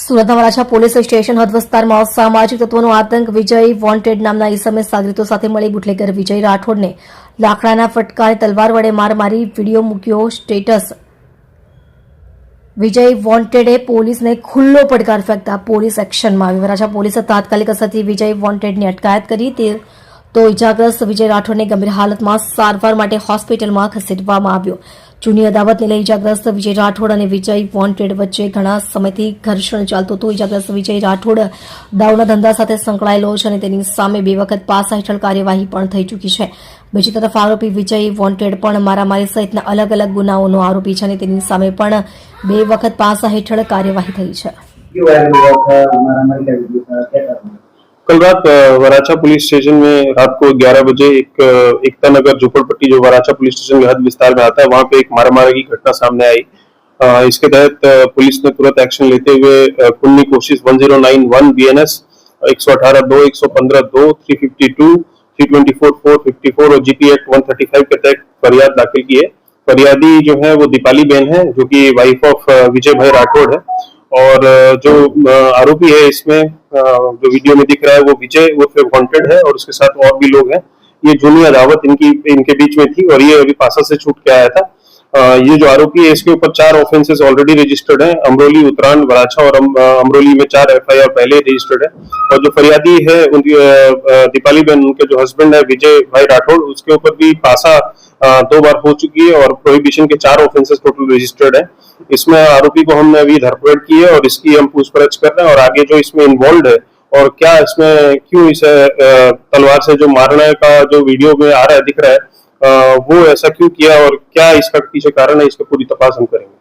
સુરતના Varachha police station હદ વિસ્તારમાં સામાજિક તત્વોનો આતંક, વિજય વોન્ટેડ નામના ઇસમે સાગરીતો સાથે મળી બુટલેગર વિજય રાઠોડને લાકડાના ફટકારે તલવાર વડે માર મારી વીડિયો મૂક્યો સ્ટેટસ. વિજય વોન્ટેડે પોલીસને ખુલ્લો પડકાર ફેંકતા પોલીસ એક્શનમાં આવી વરાછા પોલીસે તાત્કાલિક અસરથી વિજય વોન્ટેડની અટકાયત કરી તે તો ઇજાગ્રસ્ત વિજય રાઠોડને ગંભીર હાલતમાં સારવાર માટે હોસ્પિટલમાં ખસેડવામાં આવ્યો. જૂની અદાવતને લઈ ઇજાગ્રસ્ત વિજય રાઠોડ અને વિજય વોન્ટેડ વચ્ચે ઘણા સમયથી ઘર્ષણ ચાલતું હતું. ઇજાગ્રસ્ત વિજય રાઠોડ દાવના ધંધા સાથે સંકળાયેલો છે અને તેની સામે બે વખત પાસા હેઠળ કાર્યવાહી પણ થઈ ચૂકી છે. બીજી તરફ આરોપી વિજય વોન્ટેડ પણ મારામારી સહિતના અલગ અલગ ગુનાઓનો આરોપી છે અને તેની સામે પણ બે વખત પાસા હેઠળ કાર્યવાહી થઈ છે. कल रात वराछा पुलिस स्टेशन में रात को 11 बजे एक एकता नगर झोपड़पट्टी जो वराछा पुलिस स्टेशन के हद विस्तार में आता है वहाँ पे एक मारामारी की घटना सामने आई। इसके तहत पुलिस ने तुरंत एक्शन लेते हुए अ, कोशिश 1091 बीएनएस 118 दो 115 दो 352 324 454 और जीपी एक्ट 135 के तहत फरियाद दाखिल की है। फरियादी जो है वो दीपाली बेन है जो कि वाइफ ऑफ़ विजय भाई राठौड़ है। और जो आरोपी है इसमें जो वीडियो में दिख रहा है वो विजय, वो फिर वांटेड है और उसके साथ और भी लोग हैं। ये जूनी अदावत इनकी, इनके बीच में थी और ये अभी पासा से छूट के आया था। ये जो आरोपी है, इसके ऊपर चार ऑफेंसेस ऑलरेडी रजिस्टर्ड हैं। अमरोली, उत्तरायण वराछा और अमरोली में चार एफआईआर पहले रजिस्टर्ड है। और जो फरियादी है, उनकी दीपाली बहन, उनके जो हस्बैंड है, विजय भाई राठौड़, उसके ऊपर भी पासा दो बार हो चुकी है और प्रोहिबिशन के चार ऑफेंसेस टोटल रजिस्टर्ड है। इसमें आरोपी को हमने अभी धरपकड़ की है और इसकी हम पूछपरछ कर रहे हैं और आगे जो इसमें इन्वॉल्व है और क्या इसमें, क्यों इसे तलवार से जो मारने का जो वीडियो में आ रहा है, दिख रहा है वो ऐसा क्यों किया और क्या इसका पीछे कारण है, इसका पूरी तपास हम करेंगे।